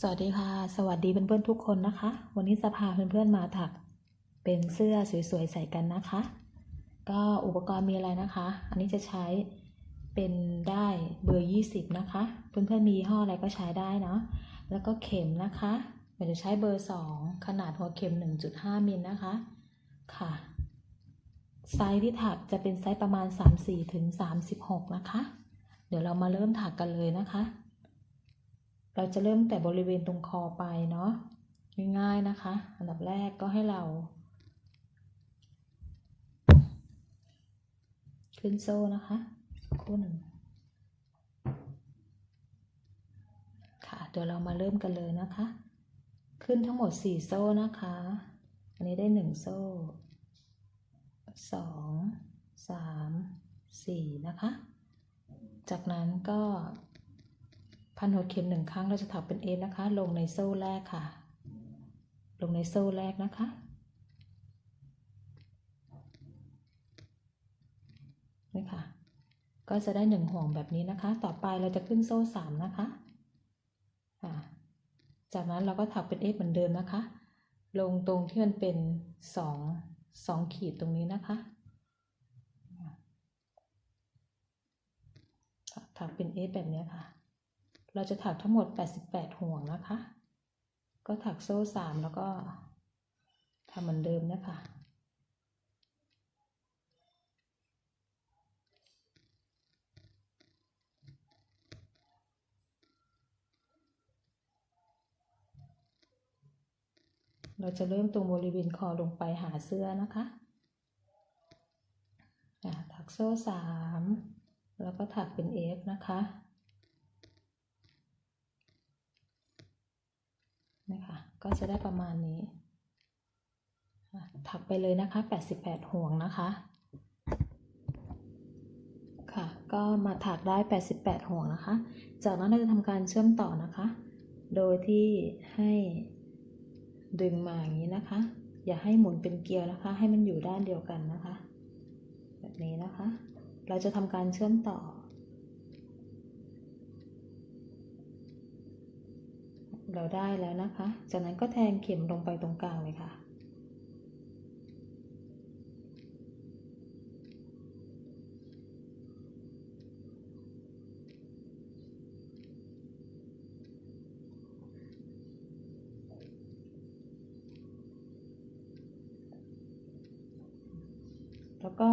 สวัสดีค่ะ สวัสดีเพื่อนๆทุกคนนะคะ วันนี้จะพาเพื่อนๆมาถักเป็นเสื้อสวยๆใส่กันนะคะ ก็อุปกรณ์มีอะไรนะคะ อันนี้จะใช้เป็นได้เบอร์ 20 นะคะ เพื่อนๆมียี่ห้ออะไรก็ใช้ได้เนาะ แล้วก็เข็มนะคะเดี๋ยวจะใช้เบอร์ 2 ขนาดหัวเข็ม 1.5 มิลนะคะ ค่ะ ไซส์ที่ถักจะเป็นไซส์ประมาณ 34ถึง36 นะคะ เดี๋ยวเรามาเริ่มถักกันเลยนะคะ เราจะเริ่มแต่บริเวณตรงคอไปเนาะง่ายๆนะคะ อันดับแรกก็ให้เรา ขึ้นโซ่นะคะสักคู่หนึ่งค่ะเดี๋ยวเรามาเริ่มกันเลยนะคะ ขึ้นทั้งหมดสี่โซ่นะคะ อันนี้ได้หนึ่งโซ่สองสามสี่นะคะ จากนั้นก็ พันหัวเข็มหนึ่งครั้งเราจะถักเป็นเอฟนะคะ ลงในโซ่แรกค่ะ ลงในโซ่แรกนะคะ นี่ค่ะ ก็จะได้หนึ่งห่วงแบบนี้นะคะ ต่อไปเราจะขึ้นโซ่สามนะคะค่ะจากนั้นเราก็ถักเป็นเอฟเหมือนเดิมนะคะ ลงตรงที่มันเป็นสองสองขีดตรงนี้นะคะถักเป็นเอฟแบบนี้ค่ะ เราจะถักทั้งหมด 88 ห่วงนะคะ ก็ถักโซ่สามแล้วก็ทำเหมือนเดิมนะคะเราจะเริ่มตรงบริเวณคอลงไปหาเสื้อนะคะอะถักโซ่สาม แล้วก็ถักเป็นเอฟนะคะ นะคะ ก็จะได้ประมาณนี้ ถักไปเลยนะคะ 88 ห่วงนะคะ ค่ะ ก็มาถักได้ 88 ห่วงนะคะ จากนั้นเราจะทำการเชื่อมต่อนะคะ โดยที่ให้ดึงมาอย่างนี้นะคะ อย่าให้หมุนเป็นเกลียวนะคะ ให้มันอยู่ด้านเดียวกันนะคะ แบบนี้นะคะ เราจะทำการเชื่อมต่อ เราได้แล้วนะคะ จากนั้นก็แทงเข็มลงไปตรงกลางเลยค่ะ แล้วก็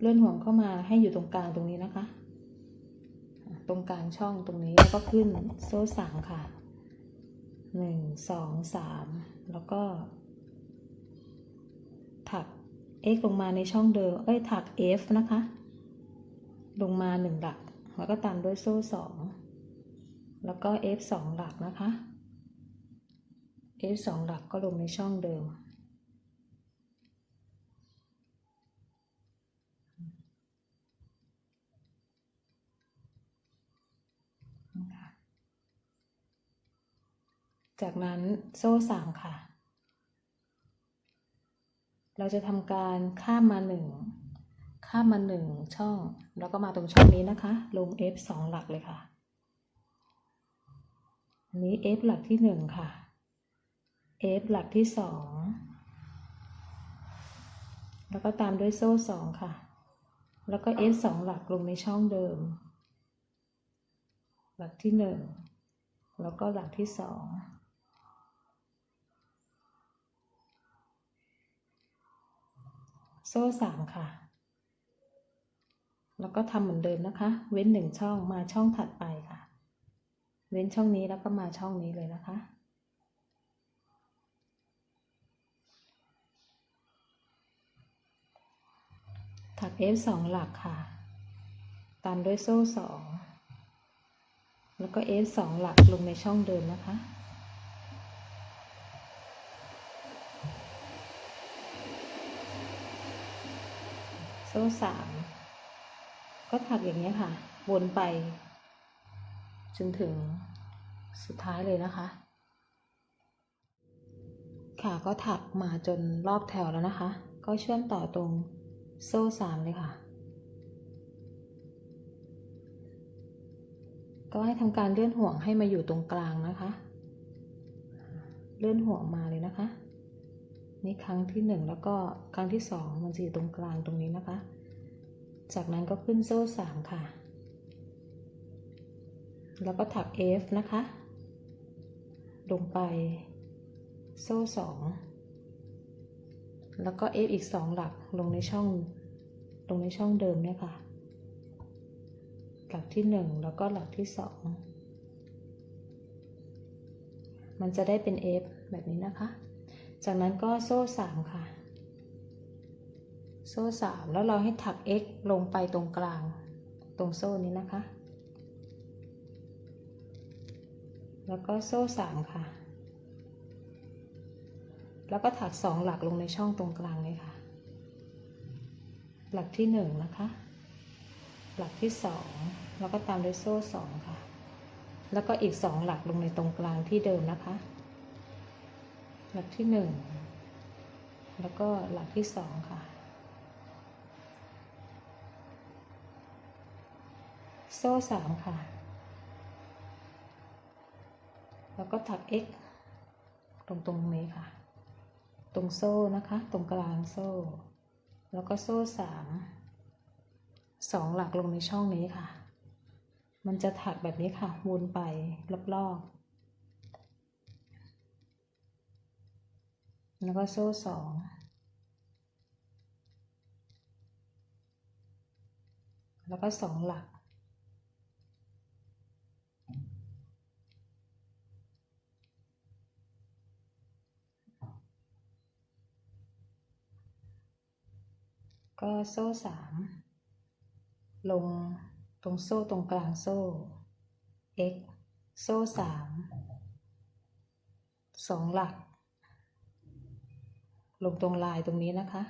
เลื่อนห่วงเข้ามาให้อยู่ตรงกลางตรงนี้นะคะ ตรงกลางช่องตรงนี้แล้วก็ขึ้นโซ่สามค่ะ หนึ่งสองสามแล้วก็ ถัก x ลงมาในช่องเดิม เอ้ย ถัก f นะคะ ลงมาหนึ่งหลัก แล้วก็ตามด้วยโซ่สองแล้วก็ f สองหลักนะคะ f สองหลักก็ลงในช่องเดิม จากนั้นโซ่สามค่ะ เราจะทำการข้ามมาหนึ่งข้ามมาหนึ่งช่อง แล้วก็มาตรงช่องนี้นะคะ ลง F สองหลักเลยค่ะ อันนี้ F หลักที่หนึ่งค่ะ F หลักที่สองแล้วก็ตามด้วยโซ่สองค่ะ แล้วก็ F สองหลักลงในช่องเดิม หลักที่หนึ่งแล้วก็หลักที่สอง โซ่สามค่ะ แล้วก็ทำเหมือนเดิมนะคะ เว้นหนึ่งช่องมาช่องถัดไปค่ะ เว้นช่องนี้แล้วก็มาช่องนี้เลยนะคะ ถัก F สองหลักค่ะ ตามด้วยโซ่สองแล้วก็ F สองหลักลงในช่องเดิมนะคะ โซ่สามก็ถักอย่างนี้ค่ะ วนไป จนถึงสุดท้ายเลยนะคะ ค่ะก็ถักมาจนรอบแถวแล้วนะคะ ก็เชื่อมต่อตรงโซ่สามเลยค่ะ ก็ให้ทำการเลื่อนห่วงให้มาอยู่ตรงกลางนะคะ เลื่อนหัวงมาเลยนะคะ นี่ครั้งที่หนึ่งแล้วก็ครั้งที่สองมันจะอยู่ตรงกลางตรงนี้นะคะ จากนั้นก็ขึ้นโซ่สามค่ะ แล้วก็ถัก F นะคะ ลงไปโซ่สองแล้วก็ F อีกสองหลักลงในช่องลงในช่องเดิมเนี่ยค่ะ หลักที่หนึ่งแล้วก็หลักที่สองมันจะได้เป็น F แบบนี้นะคะ จากนั้นก็โซ่สามค่ะ โซ่สามแล้วเราให้ถัก x ลงไปตรงกลาง ตรงโซ่นี้นะคะ แล้วก็โซ่สามค่ะ แล้วก็ถักสองหลักลงในช่องตรงกลางเลยค่ะ หลักที่หนึ่งนะคะ หลักที่สองแล้วก็ตามด้วยโซ่สองค่ะ แล้วก็อีกสองหลักลงในตรงกลางที่เดิมนะคะ หลักที่หนึ่งแล้วก็หลักที่สองค่ะ โซ่สามค่ะ แล้วก็ถัก x ตรงตรงนี้ค่ะ ตรงโซ่นะคะ ตรงกลางโซ่ แล้วก็โซ่สามสองหลักลงในช่องนี้ค่ะ มันจะถักแบบนี้ค่ะ วนไปรอบๆ แล้วก็โซ่สองแล้วก็สองหลัก ก็โซ่สามลงตรงโซ่ตรงกลางโซ่ x โซ่สามสองหลัก ลงตรงลายตรงนี้นะคะ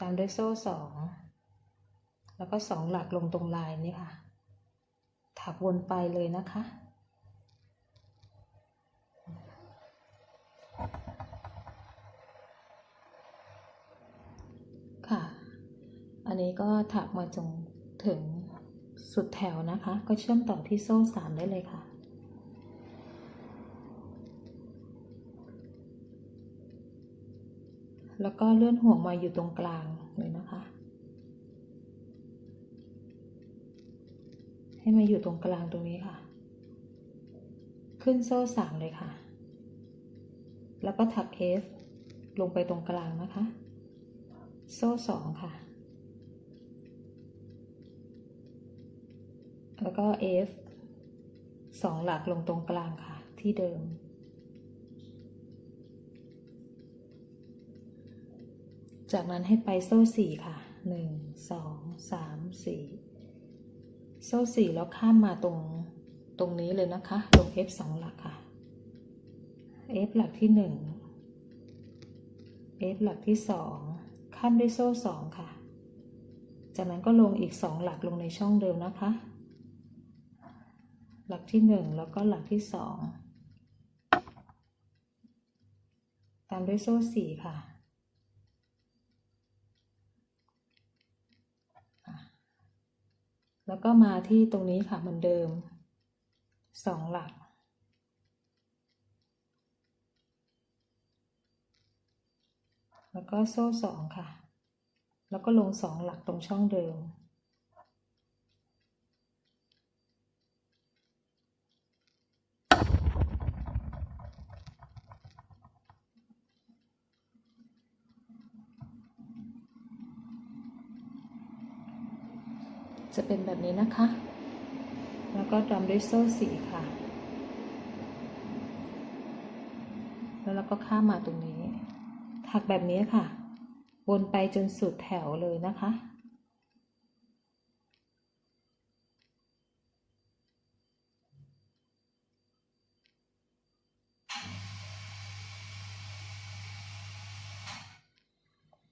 ตามด้วยโซ่สองแล้วก็สองหลักลงตรงลายนี้ค่ะ ถักวนไปเลยนะคะค่ะ อันนี้ก็ถักมาจนถึงสุดแถวนะคะ ก็เชื่อมต่อที่โซ่สามได้เลยค่ะ แล้วก็เลื่อนห่วงมาอยู่ตรงกลางเลยนะคะ ให้มาอยู่ตรงกลางตรงนี้ค่ะ ขึ้นโซ่สามเลยค่ะ แล้วก็ถัก F ลงไปตรงกลางนะคะ โซ่สองค่ะ แล้วก็ F สองหลักลงตรงกลางค่ะ ที่เดิม จากนั้นให้ไปโซ่สี่ค่ะหนึ่งสองสามสี่โซ่สี่แล้วข้ามมาตรงตรงนี้เลยนะคะ ลง F สองหลักค่ะ F หลักที่หนึ่ง F หลักที่สองข้ามด้วยโซ่สองค่ะ จากนั้นก็ลงอีกสองหลักลงในช่องเดิมนะคะ หลักที่หนึ่งแล้วก็หลักที่สองตามด้วยโซ่สี่ค่ะ แล้วก็มาที่ตรงนี้ค่ะเหมือนเดิมสองหลัก แล้วก็โซ่สองค่ะ แล้วก็ลงสองหลักตรงช่องเดิม จะเป็นแบบนี้นะคะ แล้วก็ตามด้วยโซ่สีค่ะ แล้วเราก็ข้ามมาตรงนี้ ถักแบบนี้ค่ะ วนไปจนสุดแถวเลยนะคะ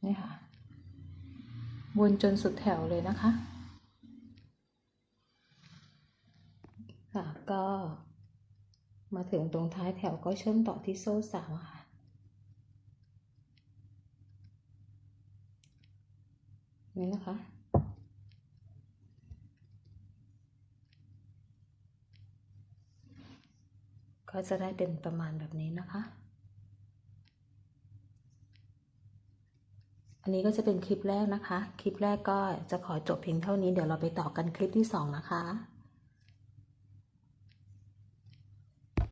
นี่ค่ะวนจนสุดแถวเลยนะคะค่ะ ก็มาถึงตรงท้าย แถวก็เชื่อมต่อที่โซ่สามค่ะนี่นะคะ ก็จะได้เป็นประมาณแบบนี้นะคะ อันนี้ก็จะเป็นคลิปแรกนะคะ คลิปแรกก็จะขอจบเพียงเท่านี้ เดี๋ยวเราไปต่อกันคลิปที่สองนะคะ